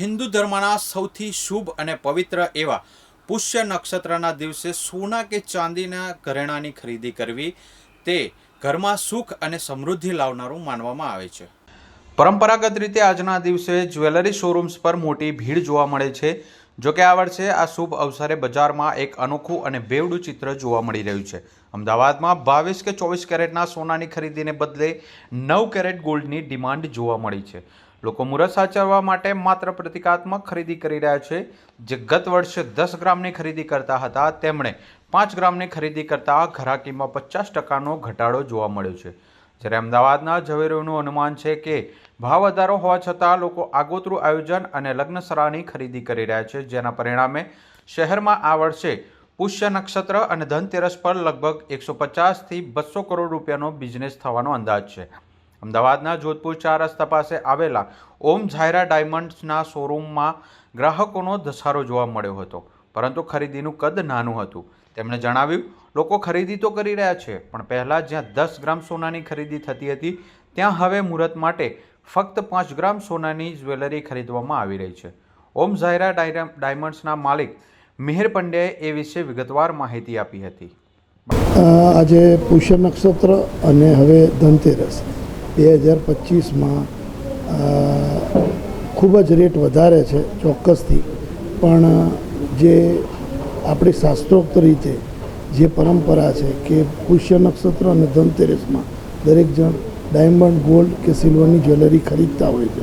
હિન્દુ ધર્મના સૌથી શુભ અને પવિત્ર એવા પુષ્ય નક્ષત્રના દિવસે સોના કે ચાંદીના ઘરેણાંની ખરીદી કરવી, તે ઘરમાં સુખ અને સમૃદ્ધિ લાવનારું માનવામાં આવે છે. પરંપરાગત રીતે આજના દિવસે જ્વેલરી શોરૂમ્સ પર મોટી ભીડ જોવા મળે છે. જો કે આ વર્ષે આ શુભ અવસરે બજારમાં એક અનોખું અને બેવડું ચિત્ર જોવા મળી રહ્યું છે. અમદાવાદમાં બાવીસ કે ચોવીસ કેરેટના સોનાની ખરીદીને બદલે નવ કેરેટ ગોલ્ડની ડિમાન્ડ જોવા મળી છે. લોકો મુરત સાચવવા માટે માત્ર પ્રતિકાત્મક ખરીદી કરી રહ્યા છે. જે ગત વર્ષે દસ ગ્રામની ખરીદી કરતા હતા, તેમણે પાંચ ગ્રામની ખરીદી કરતા ઘરાકીમાં પચાસ ટકાનો ઘટાડો જોવા મળ્યો છે. જ્યારે અમદાવાદના ઝવેરીઓનું અનુમાન છે કે ભાવ વધારો હોવા છતાં લોકો આગોતરું આયોજન અને લગ્નસરાની ખરીદી કરી રહ્યા છે, જેના પરિણામે શહેરમાં આ વર્ષે પુષ્ય નક્ષત્ર અને ધનતેરસ પર લગભગ એકસો પચાસથી બસો કરોડ રૂપિયાનો બિઝનેસ થવાનો અંદાજ છે. અમદાવાદના જોધપુર ચાર રસ્તા પાસે આવેલા ઓમ ઝાયરા ડાયમંડ્સના શોરૂમમાં ગ્રાહકોનો ધસારો જોવા મળ્યો હતો. પરંતુ ખરીદીનું કદ નાનું હતું. તેમણે જણાવ્યું, લોકો ખરીદી તો કરી રહ્યા છે, પણ પહેલાં જ્યાં દસ ગ્રામ સોનાની ખરીદી થતી હતી, ત્યાં હવે મુહૂર્ત માટે ફક્ત પાંચ ગ્રામ સોનાની જ્વેલરી ખરીદવામાં આવી રહી છે. ઓમ ઝાયરા ડાયમંડ્સના માલિક મિહિર પંડ્યાએ એ વિશે વિગતવાર માહિતી આપી હતી. આજે પુષ્ય નક્ષત્ર અને હવે ધનતેરસ. બે હજાર પચીસમાં ખૂબ જ રેટ વધારે છે ચોક્કસથી. પણ, જે આપણી શાસ્ત્રોક્ત રીતે જે પરંપરા છે કે પુષ્ય નક્ષત્ર અને ધનતેરસમાં દરેક જણ ડાયમંડ, ગોલ્ડ કે સિલ્વરની જ્વેલરી ખરીદતા હોય છે,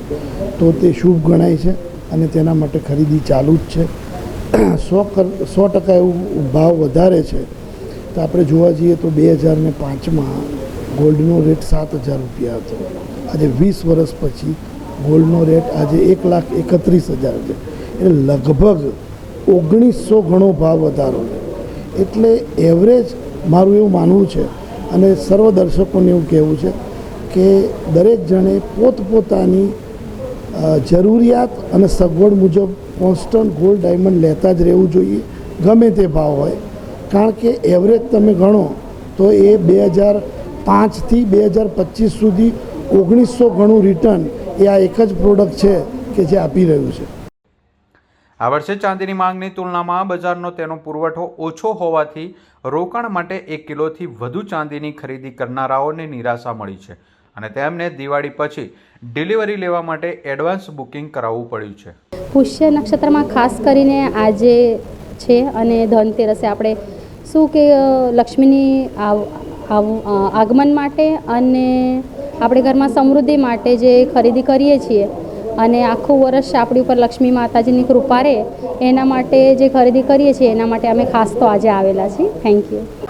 તો તે શુભ ગણાય છે અને તેના માટે ખરીદી ચાલુ જ છે. સો સો ટકા એવું ભાવ વધારે છે. તો આપણે જોવા જઈએ તો બે હજાર ને પાંચમાં ગોલ્ડનો રેટ સાત હજાર રૂપિયા હતો. આજે વીસ વર્ષ પછી ગોલ્ડનો રેટ આજે એક લાખ એકત્રીસ હજાર છે. એટલે લગભગ ઓગણીસો ગણો ભાવ વધારો એટલે એવરેજ મારું એવું માનવું છે અને સર્વ દર્શકોને એવું કહેવું છે કે દરેક જણે પોતપોતાની જરૂરિયાત અને સગવડ મુજબ કોન્સ્ટન્ટ ગોલ્ડ ડાયમંડ લેતા જ રહેવું જોઈએ. ગમે તે ભાવ હોય. કારણ કે એવરેજ તમે ગણો તો એ બે હજાર પાંચથી બે હજાર પચીસ સુધી ઓગણીસો ગણું રિટર્ન એ આ એક જ પ્રોડક્ટ છે કે જે આપી રહ્યું છે. આ વર્ષે ચાંદીની માંગની તુલનામાં બજારનો તેનો પુરવઠો ઓછો હોવાથી રોકાણ માટે એક કિલોથી વધુ ચાંદીની ખરીદી કરનારાઓને નિરાશા મળી છે અને તેમને દિવાળી પછી ડિલિવરી લેવા માટે એડવાન્સ બુકિંગ કરાવવું પડ્યું છે. પુષ્ય નક્ષત્રમાં ખાસ કરીને આજે છે અને ધનતેરસે આપણે શું કે લક્ષ્મીની આગમન માટે અને આપણે ઘરમાં સમૃદ્ધિ માટે જે ખરીદી કરીએ છીએ અને આખું વર્ષ આપણી ઉપર લક્ષ્મી માતાજીની કૃપા રહે, એના માટે જે ખરીદી કરીએ છીએ, એના માટે અમે ખાસ તો આજે આવેલા છીએ. Thank you